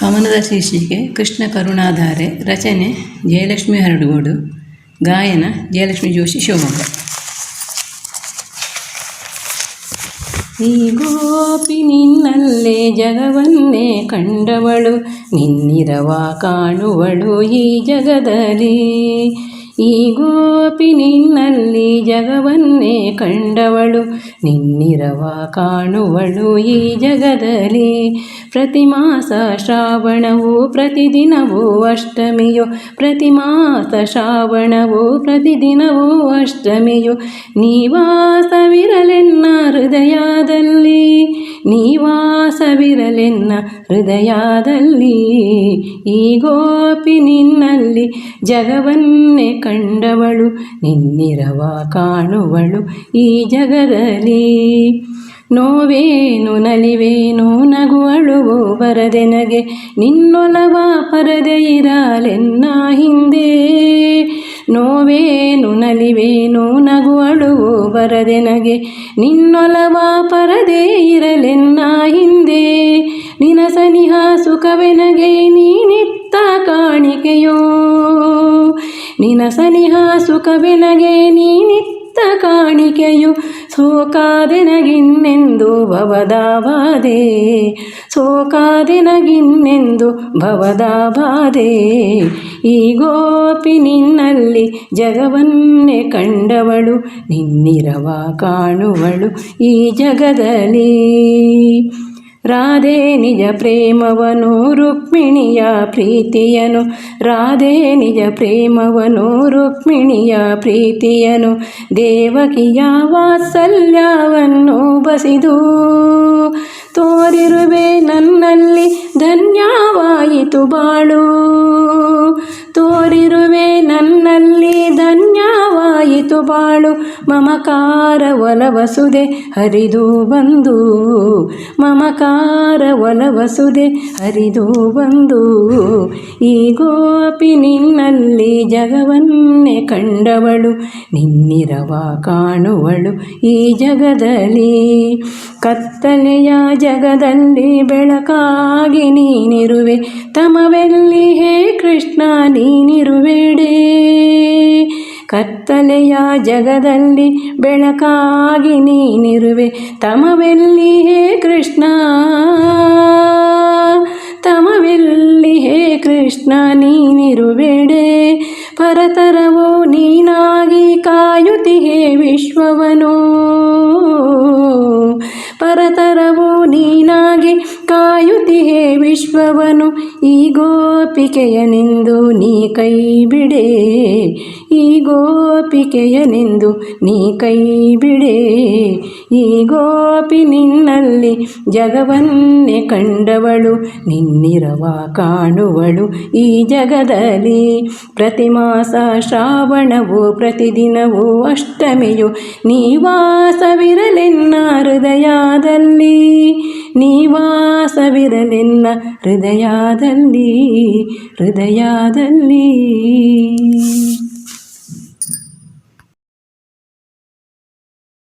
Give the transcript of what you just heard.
ಕವನದ ಶೀರ್ಷಿಕೆ, ಕೃಷ್ಣ ಕರುಣಾಧಾರೆ, ರಚನೆ, ಜಯಲಕ್ಷ್ಮಿ ಹರಡುಗೋಡು, ಗಾಯನ, ಜಯಲಕ್ಷ್ಮಿ ಜೋಶಿ ಶಿವಮೊಗ್ಗ. ಈ ಗೋಪಿ ನಿನ್ನಲ್ಲೇ ಜಗವನ್ನೇ ಕಂಡವಳು, ನಿನ್ನಿರವ ಕಾಣುವಳು ಈ ಜಗದಲ್ಲಿ. ಈ ಗೋಪಿ ನಿನ್ನಲ್ಲಿ ಜಗವನ್ನೇ ಕಂಡವಳು, ನಿನ್ನಿರವ ಕಾಣುವಳು ಈ ಜಗದಲ್ಲಿ. ಪ್ರತಿ ಮಾಸ ಶ್ರಾವಣವು ಪ್ರತಿದಿನವೂ ಅಷ್ಟಮಿಯು ಪ್ರತಿ ಮಾಸ ಶ್ರಾವಣವು ಪ್ರತಿದಿನವೂ ಅಷ್ಟಮಿಯು. ನೀವಾಸವಿರಲೆನ್ನ ನೀವಾಸವಿರಲೆನ್ನ ಹೃದಯದಲ್ಲಿ. ಈ ಗೋಪಿ ನಿನ್ನಲ್ಲಿ ಜಗವನ್ನೇ ಕಂಡವಳು ನಿನ್ನಿರವ ಕಾಣುವಳು ಈ ಜಗದಲ್ಲಿ. ನೋವೇನು ನಲಿವೇನು ನಗುವಳುವು ಬರದೆನಗೆ ನಿನ್ನೊಲವ ಪರದೆ ಇರಲೆನ್ನ ಹಿಂದೆ. ನೋವೇನು ನಲಿವೇನು ನಗುವಳುವು ಬರದೆನಗೆ ನಿನ್ನೊಲವ ಪರದೆ ಇರಲೆನ್ನ ಹಿಂದೆ. ನಿನ ಸನಿಹ ಸುಖವೆನಗೆ ನೀನಿತ್ತ ಕಾಣಿಕೆಯೋ ನಿನ ಸನಿಹ ಸುಖವೆನಗೆ ನೀನಿತ್ತ ಕಾಣಿಕೆಯು ಸೋಕಾದೆನಗಿನ್ನೆಂದು ಭವದಾಬಾದೆ ಸೋಕಾದೆನಗಿನ್ನೆಂದು ಭವದಾಬಾದೆ ಈ ಗೋಪಿ ನಿನ್ನಲ್ಲಿ ಜಗವನ್ನೇ ಕಂಡವಳು ನಿನ್ನಿರವ ಕಾಣುವಳು ಈ ಜಗದಲ್ಲಿ. ರಾಧೆ ನಿಜ ಪ್ರೇಮವನು, ರುಕ್ಮಿಣಿಯ ಪ್ರೀತಿಯನು. ರಾಧೆ ನಿಜ ಪ್ರೇಮವನು, ರುಕ್ಮಿಣಿಯ ಪ್ರೀತಿಯನು. ದೇವಕಿಯ ವಾತ್ಸಲ್ಯವನ್ನು ಬಸಿದು, ತೋರಿರುವೆ ನನ್ನಲ್ಲಿ ಧನ್ಯವಾಯಿತು ಬಾಳು. ತೋರಿರುವೆ ನನ್ನಲ್ಲಿ ಧನ್ಯವಾಯಿತು ಬಾಳು. ಮಮಕಾರ ಒಲವಸುದೆ ಹರಿದು ಬಂದು ಮಮಕಾರ ಒಲವಸುದೆ ಹರಿದು ಬಂದು, ಈ ಗೋಪಿ ನಿನ್ನಲ್ಲಿ ಜಗವನ್ನೇ ಕಂಡವಳು, ನಿನ್ನಿರವ ಕಾಣುವಳು ಈ ಜಗದಲ್ಲಿ. ಕತ್ತಲೆಯ ಜಗದಲ್ಲಿ ಬೆಳಕಾಗಿ ನೀನಿರುವೆ, ತಮವೆಲ್ಲಿ ಹೇ ಕೃಷ್ಣ ನೀನಿರುವೆಡೆ? ಕತ್ತಲೆಯ ಜಗದಲ್ಲಿ ಬೆಳಕಾಗಿ ನೀನಿರುವೆ. ತಮವೆಲ್ಲಿ ಹೇ ಕೃಷ್ಣ? ತಮವೆಲ್ಲಿ ಹೇ ಕೃಷ್ಣ ನೀನಿರುವೆಡೆ? ಪರತರವೋ ನೀನಾಗಿ ಕಾಯುತಿ ಹೇ ವಿಶ್ವವನು? ಪರತರವೋ ನೀನಾಗಿ ಕಾಯುತಿ ಹೇ ವಿಶ್ವವನು? ಈ ಗೋಪಿಕೆಯನೆಂದು ನೀ ಕೈ ಬಿಡೆ. ಈ ಗೋಪಿಕೆಯನೆಂದು ನೀ ಕೈ ಬಿಡೆ. ಈ ಗೋಪಿ ನಿನ್ನಲ್ಲಿ ಜಗವನ್ನೇ ಕಂಡವಳು, ನಿನ್ನಿರವ ಕಾಣುವಳು ಈ ಜಗದಲ್ಲಿ. ಪ್ರತಿ ಮಾಸ ಶ್ರಾವಣವು ಪ್ರತಿದಿನವೂ ಅಷ್ಟಮಿಯು ನೀವಾಸವಿರಲೆನ್ನ ಹೃದಯದಲ್ಲಿ ನೀವಾಸವಿರಲೆನ್ನ ಹೃದಯದಲ್ಲಿ. ಹೃದಯದಲ್ಲಿ